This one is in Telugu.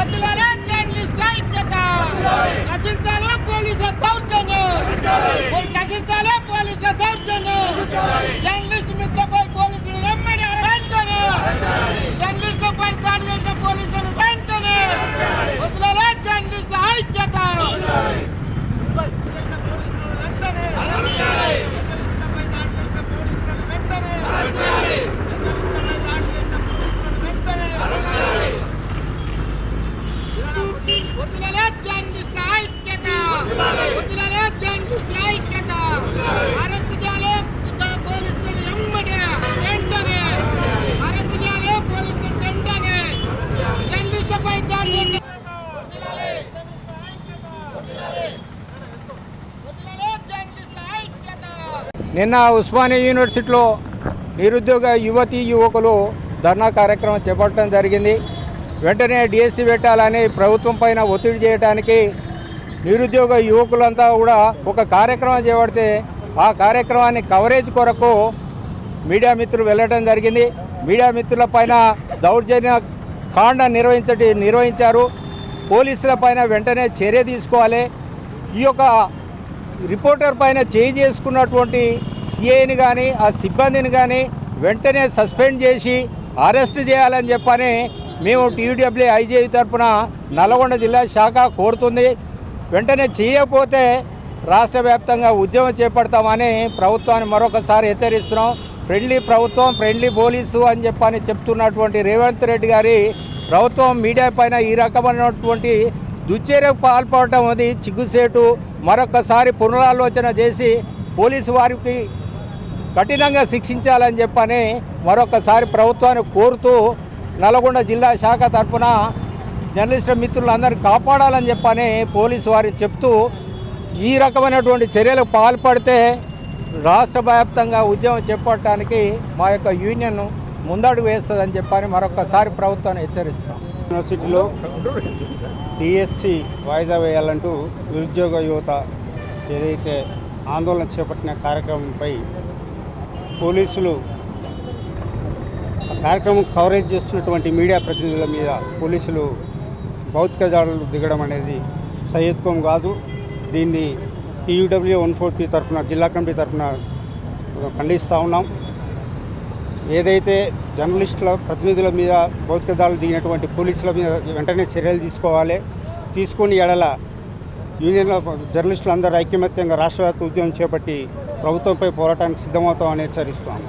వద్దులారా జర్నలిస్టుల ఇచ్చక నశించాలా పోలీసుల దౌర్జన్యం? నశించాలా పోలీసుల దౌర్జన్యం? జర్నలిస్ట్ మిత్ర నిన్న ఉస్మానియా యూనివర్సిటీలో నిరుద్యోగ యువతి యువకులు ధర్నా కార్యక్రమం చేపట్టడం జరిగింది. వెంటనే డిఎస్సి పెట్టాలని ప్రభుత్వం పైన ఒత్తిడి చేయడానికి నిరుద్యోగ యువకులంతా కూడా ఒక కార్యక్రమం చేపడితే ఆ కార్యక్రమాన్ని కవరేజ్ కొరకు మీడియా మిత్రులు వెళ్ళడం జరిగింది. మీడియా మిత్రుల పైన దౌర్జన్య కాండ నిర్వహించటి నిర్వహించారు. పోలీసుల పైన వెంటనే చర్య తీసుకోవాలి. ఈ యొక్క రిపోర్టర్ పైన చేయి చేసుకున్నటువంటి సిఐని కానీ ఆ సిబ్బందిని కానీ వెంటనే సస్పెండ్ చేసి అరెస్ట్ చేయాలని చెప్పని మేము టీడబ్ల్యూ ఐజీఐ తరఫున నల్గొండ జిల్లా శాఖ కోరుతుంది. వెంటనే చేయకపోతే రాష్ట్ర వ్యాప్తంగా ఉద్యమం చేపడతామని ప్రభుత్వాన్ని మరొకసారి హెచ్చరిస్తున్నాం. ఫ్రెండ్లీ ప్రభుత్వం ఫ్రెండ్లీ పోలీసు అని చెప్పని చెప్తున్నటువంటి రేవంత్ రెడ్డి గారి ప్రభుత్వం మీడియా పైన ఈ రకమైనటువంటి దుశ్చర్యకు పాల్పడటం అది చిగ్గుసేటు మరొకసారి పునరాలోచన చేసి పోలీసు వారికి కఠినంగా శిక్షించాలని చెప్పని మరొకసారి ప్రభుత్వాన్ని కోరుతూ నల్గొండ జిల్లా శాఖ తరఫున జర్నలిస్టుల మిత్రులందరినీ కాపాడాలని చెప్పని పోలీసు వారికి చెప్తూ ఈ రకమైనటువంటి చర్యలకు పాల్పడితే రాష్ట్ర వ్యాప్తంగా ఉద్యమం చేపట్టడానికి మా యొక్క యూనియన్ ముందడుగు వేస్తుందని చెప్పని మరొకసారి ప్రభుత్వాన్ని హెచ్చరిస్తున్నాం. యూనివర్సిటీలో డిఎస్సి వాయిదా వేయాలంటూ నిరుద్యోగ యువత ఏదైతే ఆందోళన చేపట్టిన కార్యక్రమంపై పోలీసులు కార్యక్రమం కవరేజ్ చేస్తున్నటువంటి మీడియా ప్రతినిధుల మీద పోలీసులు భౌతిక దాడులు దిగడం అనేది సహేత్వం కాదు. దీన్ని టీయూడబ్ల్యూ వన్ ఫోర్టీ తరఫున జిల్లా కమిటీ తరఫున ఖండిస్తూ ఉన్నాం. ఏదైతే జర్నలిస్టుల ప్రతినిధుల మీద భౌతిక దాడులు దిగినటువంటి పోలీసుల మీద వెంటనే చర్యలు తీసుకోవాలి. తీసుకుని ఎడల యూనియన్ జర్నలిస్టులందరూ ఐక్యమత్యంగా రాష్ట్రవ్యాప్త ఉద్యమం చేపట్టి ప్రభుత్వంపై పోరాటానికి సిద్ధమవుతామని హెచ్చరిస్తున్నాము.